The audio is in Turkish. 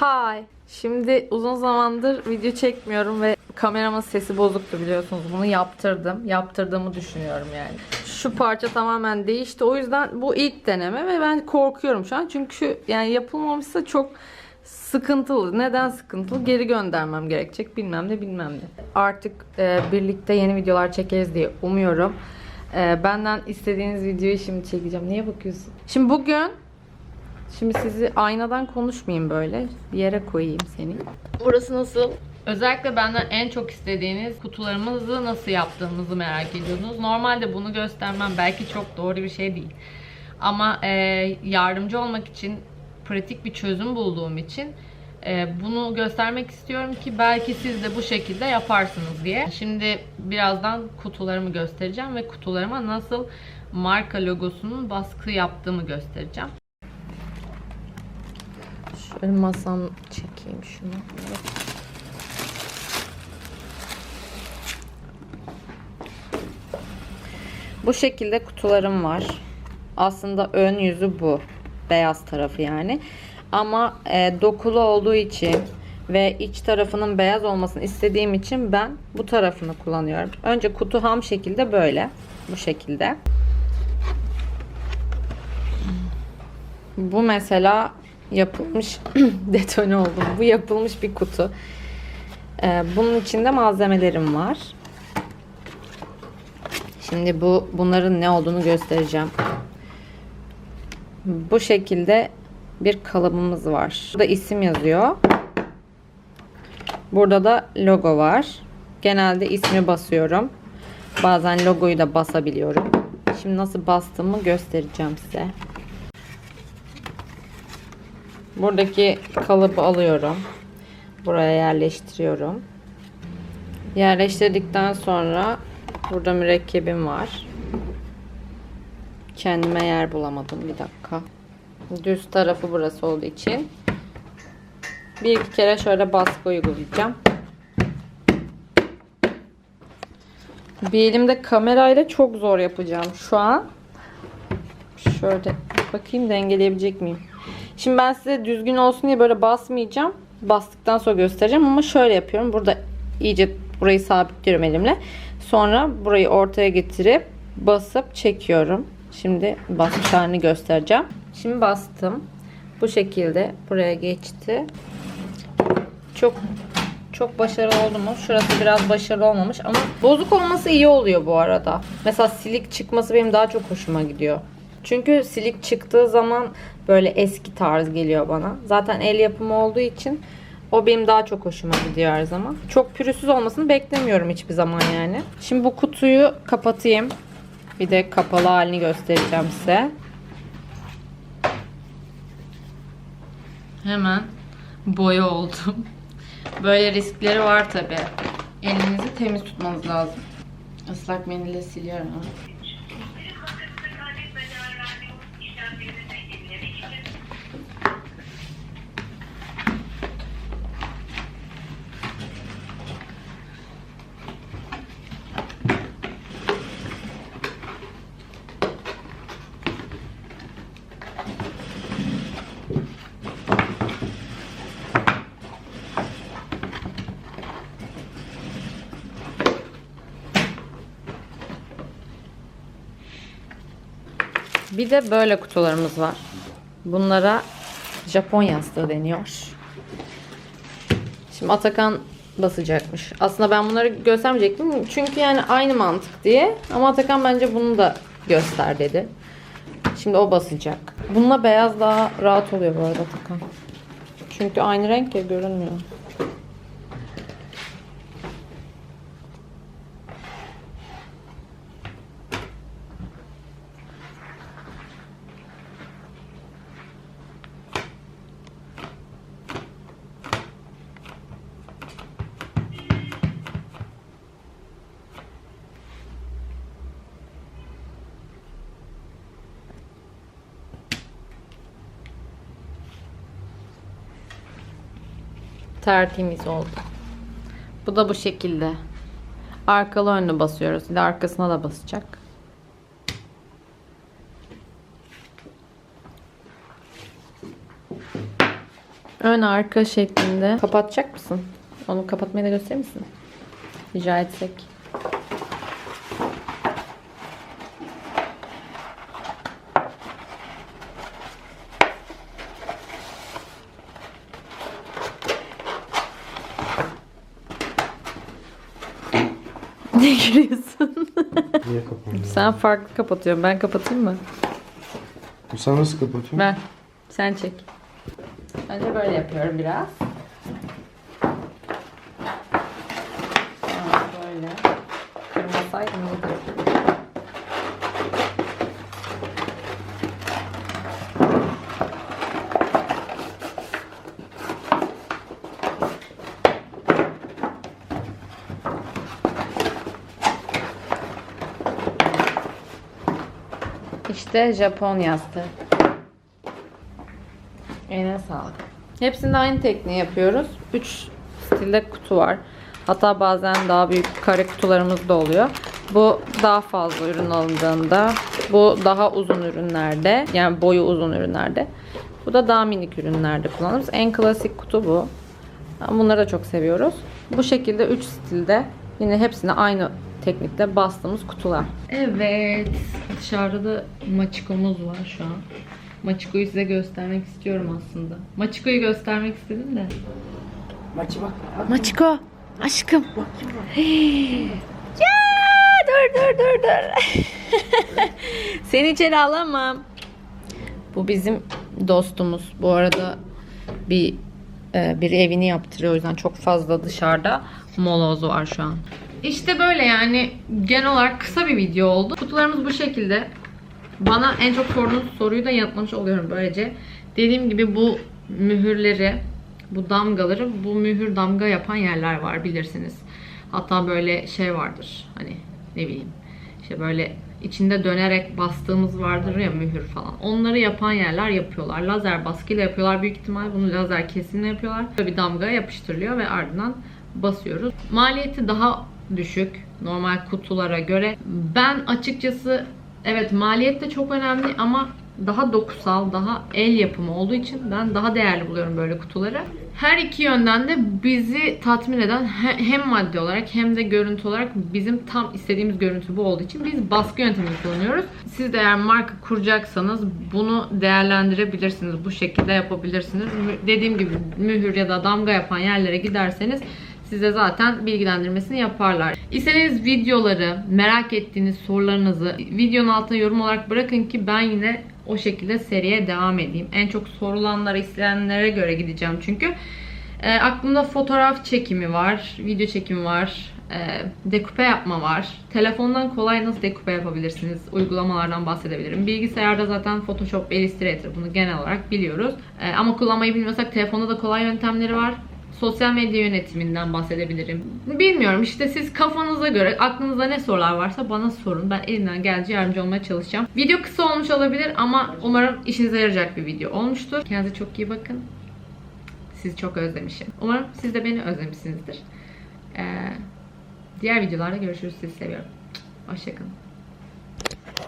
Hi. Şimdi uzun zamandır video çekmiyorum ve kameramın sesi bozuktu biliyorsunuz. Bunu yaptırdım. Yaptırdığımı düşünüyorum yani. Şu parça tamamen değişti. O yüzden bu ilk deneme ve ben korkuyorum şu an. Çünkü yani yapılmamışsa çok sıkıntılı. Neden sıkıntılı? Geri göndermem gerekecek. Bilmem ne bilmem ne. Artık e, birlikte yeni videolar çekeriz diye umuyorum. E, benden istediğiniz videoyu şimdi çekeceğim. Niye bakıyorsun? Şimdi bugün Şimdi sizi aynadan konuşmayayım böyle. Bir yere koyayım seni. Burası nasıl? Özellikle benden en çok istediğiniz kutularımızı nasıl yaptığımızı merak ediyordunuz. Normalde bunu göstermem belki çok doğru bir şey değil. Ama e, yardımcı olmak için pratik bir çözüm bulduğum için e, bunu göstermek istiyorum ki belki siz de bu şekilde yaparsınız diye. Şimdi birazdan kutularımı göstereceğim ve kutularıma nasıl marka logosunun baskı yaptığımı göstereceğim. Şöyle masam çekeyim şunu. Bu şekilde kutularım var. Aslında ön yüzü bu. Beyaz tarafı yani. Ama e, dokulu olduğu için ve iç tarafının beyaz olmasını istediğim için ben bu tarafını kullanıyorum. Önce kutu ham şekilde böyle. Bu şekilde. Bu mesela yapılmış detone oldum. Bu yapılmış bir kutu. Ee, bunun içinde malzemelerim var. Şimdi bu bunların ne olduğunu göstereceğim. Bu şekilde bir kalıbımız var. Burada isim yazıyor. Burada da logo var. Genelde ismi basıyorum. Bazen logoyu da basabiliyorum. Şimdi nasıl bastığımı göstereceğim size. Buradaki kalıbı alıyorum. Buraya yerleştiriyorum. Yerleştirdikten sonra burada mürekkebim var. Kendime yer bulamadım. Bir dakika. Düz tarafı burası olduğu için bir iki kere şöyle baskı uygulayacağım. Bir elimde kamerayla çok zor yapacağım şu an. Şöyle bakayım dengeleyebilecek miyim? Şimdi ben size düzgün olsun diye böyle basmayacağım. Bastıktan sonra göstereceğim ama şöyle yapıyorum. Burada iyice burayı sabitliyorum elimle. Sonra burayı ortaya getirip basıp çekiyorum. Şimdi basmış halini göstereceğim. Şimdi bastım. Bu şekilde buraya geçti. Çok çok başarılı oldu mu? Şurası biraz başarılı olmamış ama bozuk olması iyi oluyor bu arada. Mesela silik çıkması benim daha çok hoşuma gidiyor. Çünkü silik çıktığı zaman böyle eski tarz geliyor bana. Zaten el yapımı olduğu için o benim daha çok hoşuma gidiyor her zaman. Çok pürüzsüz olmasını beklemiyorum hiçbir zaman yani. Şimdi bu kutuyu kapatayım. Bir de kapalı halini göstereceğim size. Hemen boya oldum. Böyle riskleri var tabi. Elinizi temiz tutmanız lazım. Islak mendille siliyorum. Bir de böyle kutularımız var. Bunlara Japon yastığı deniyor. Şimdi Atakan basacakmış. Aslında ben bunları göstermeyecektim. Çünkü yani aynı mantık diye. Ama Atakan bence bunu da göster dedi. Şimdi o basacak. Bununla beyaz daha rahat oluyor bu arada Atakan. Çünkü aynı renk ya görünmüyor. Tertemiz oldu. Bu da bu şekilde. Arkalı önlü basıyoruz. Bir de arkasına da basacak. Ön arka şeklinde. Kapatacak mısın? Onu kapatmayı da gösterir misin? Rica etsek. Ne gülüyorsun? Niye kapandı? Sen farklı kapatıyorsun. Ben kapatayım mı? Sen nasıl kapatıyorsun? Ben. Sen çek. Önce böyle yapıyorum biraz. Sonra böyle. Kırmasaydım iyiydi. İşte Japon yastığı. Eline sağlık. Hepsinde aynı tekniği yapıyoruz. 3 stilde kutu var. Hatta bazen daha büyük kare kutularımız da oluyor. Bu daha fazla ürün alındığında, bu daha uzun ürünlerde, yani boyu uzun ürünlerde. Bu da daha minik ürünlerde kullanırız. En klasik kutu bu. Bunları da çok seviyoruz. Bu şekilde 3 stilde yine hepsine aynı teknikte bastığımız kutular. Evet. Dışarıda da maçikomuz var şu an. Maçiko'yu size göstermek istiyorum aslında. Maçiko'yu göstermek istedim de. Maçı bak. Maçiko, aşkım. ya dur dur dur dur. Seni içeri alamam. Bu bizim dostumuz. Bu arada bir e, bir evini yaptırıyor o yüzden çok fazla dışarıda moloz var şu an. İşte böyle yani genel olarak kısa bir video oldu. Kutularımız bu şekilde. Bana en çok sorduğunuz soruyu da yanıtlamış oluyorum böylece. Dediğim gibi bu mühürleri, bu damgaları, bu mühür damga yapan yerler var bilirsiniz. Hatta böyle şey vardır. Hani ne bileyim. işte böyle içinde dönerek bastığımız vardır ya mühür falan. Onları yapan yerler yapıyorlar. Lazer baskıyla yapıyorlar büyük ihtimal. Bunu lazer kesimle yapıyorlar. Böyle bir damga yapıştırılıyor ve ardından basıyoruz. Maliyeti daha düşük normal kutulara göre. Ben açıkçası evet maliyet de çok önemli ama daha dokusal, daha el yapımı olduğu için ben daha değerli buluyorum böyle kutuları. Her iki yönden de bizi tatmin eden he- hem maddi olarak hem de görüntü olarak bizim tam istediğimiz görüntü bu olduğu için biz baskı yöntemini kullanıyoruz. Siz de eğer marka kuracaksanız bunu değerlendirebilirsiniz. Bu şekilde yapabilirsiniz. Dediğim gibi mühür ya da damga yapan yerlere giderseniz size zaten bilgilendirmesini yaparlar. İstediğiniz videoları, merak ettiğiniz sorularınızı videonun altına yorum olarak bırakın ki ben yine o şekilde seriye devam edeyim. En çok sorulanlara, isteyenlere göre gideceğim çünkü. E, aklımda fotoğraf çekimi var, video çekimi var, e, dekupe yapma var. Telefondan kolay nasıl dekupe yapabilirsiniz? Uygulamalardan bahsedebilirim. Bilgisayarda zaten Photoshop Illustrator bunu genel olarak biliyoruz. E, ama kullanmayı bilmiyorsak telefonda da kolay yöntemleri var. Sosyal medya yönetiminden bahsedebilirim. Bilmiyorum işte siz kafanıza göre aklınızda ne sorular varsa bana sorun. Ben elimden geldiğince yardımcı olmaya çalışacağım. Video kısa olmuş olabilir ama umarım işinize yarayacak bir video olmuştur. Kendinize çok iyi bakın. Sizi çok özlemişim. Umarım siz de beni özlemişsinizdir. Ee, diğer videolarda görüşürüz. Sizi seviyorum. Hoşçakalın.